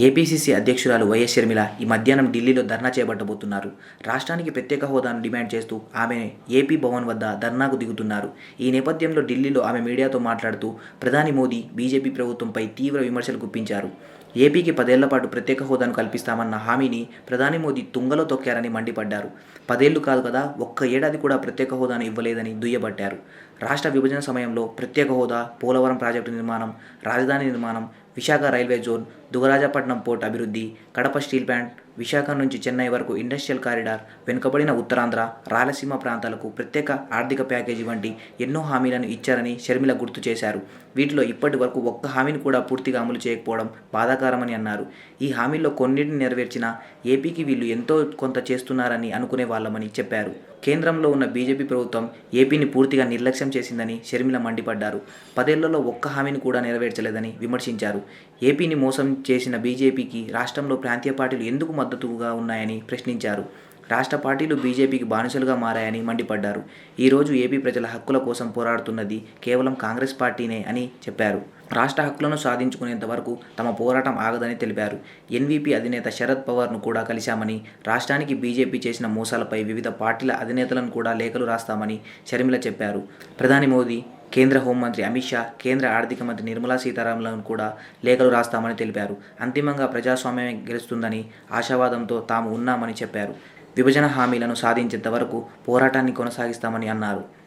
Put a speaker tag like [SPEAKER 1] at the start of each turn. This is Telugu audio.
[SPEAKER 1] ఏపీసీసీ అధ్యక్షురాలు వైఎస్ షర్మిల ఈ మధ్యాహ్నం ఢిల్లీలో ధర్నా చేపట్టబోతున్నారు. రాష్ట్రానికి ప్రత్యేక హోదాను డిమాండ్ చేస్తూ ఆమె ఏపీ భవన్ వద్ద ధర్నాకు దిగుతున్నారు. ఈ నేపథ్యంలో ఢిల్లీలో ఆమె మీడియాతో మాట్లాడుతూ ప్రధాని మోదీ బీజేపీ ప్రభుత్వంపై తీవ్ర విమర్శలు గుప్పించారు. ఏపీకి పదేళ్ళ పాటు ప్రత్యేక హోదాను కల్పిస్తామన్న హామీని ప్రధాని మోదీ తుంగలో తొక్కారని మండిపడ్డారు. పదేళ్ళు కాదు కదా ఒక్క ఏడాది కూడా ప్రత్యేక హోదాను ఇవ్వలేదని దుయ్యబట్టారు. రాష్ట్ర విభజన సమయంలో ప్రత్యేక హోదా పోలవరం ప్రాజెక్టు నిర్మాణం రాజధాని నిర్మాణం Visakha railway zone Dugarajapatnam port అభివృద్ధి కడప స్టీల్ ప్లాంట్ విశాఖ నుంచి చెన్నై వరకు ఇండస్ట్రియల్ కారిడార్ వెనుకబడిన ఉత్తరాంధ్ర రాయలసీమ ప్రాంతాలకు ప్రత్యేక ఆర్థిక ప్యాకేజీ వంటి ఎన్నో హామీలను ఇచ్చారని షర్మిల గుర్తు చేశారు. వీటిలో ఇప్పటి వరకు ఒక్క హామీని కూడా పూర్తిగా అమలు చేయకపోవడం బాధాకరమని అన్నారు. ఈ హామీల్లో కొన్నింటిని నెరవేర్చిన ఏపీకి వీళ్ళు ఎంతో కొంత చేస్తున్నారని అనుకునే వాళ్ళమని చెప్పారు. కేంద్రంలో ఉన్న బీజేపీ ప్రభుత్వం ఏపీని పూర్తిగా నిర్లక్ష్యం చేసిందని షర్మిల మండిపడ్డారు. పదేళ్ళలో ఒక్క హామీని కూడా నెరవేర్చలేదని విమర్శించారు. ఏపీని మోసం చేసిన బీజేపీకి రాష్ట్రంలో ప్రాంతీయ పార్టీలు ఎందుకు మద్దతుగా ఉన్నాయని ప్రశ్నించారు. రాష్ట్ర పార్టీలు బీజేపీకి బానిసలుగా మారాయని మండిపడ్డారు. ఈరోజు ఏపీ ప్రజల హక్కుల కోసం పోరాడుతున్నది కేవలం కాంగ్రెస్ పార్టీనే అని చెప్పారు. రాష్ట్ర హక్కులను సాధించుకునేంత వరకు తమ పోరాటం ఆగదని తెలిపారు. ఎన్వీపీ అధినేత శరద్ పవార్ను కూడా కలిశామని రాష్ట్రానికి బీజేపీ చేసిన మోసాలపై వివిధ పార్టీల అధినేతలను కూడా లేఖలు రాస్తామని షర్మిల చెప్పారు. ప్రధాని మోదీ కేంద్ర హోంమంత్రి అమిత్ షా కేంద్ర ఆర్థిక మంత్రి నిర్మలా సీతారామన్లను కూడా లేఖలు రాస్తామని తెలిపారు. అంతిమంగా ప్రజాస్వామ్యమే గెలుస్తుందని ఆశావాదంతో తాము ఉన్నామని చెప్పారు. విభజన హామీలను సాధించేంత వరకు పోరాటాన్ని కొనసాగిస్తామని అన్నారు.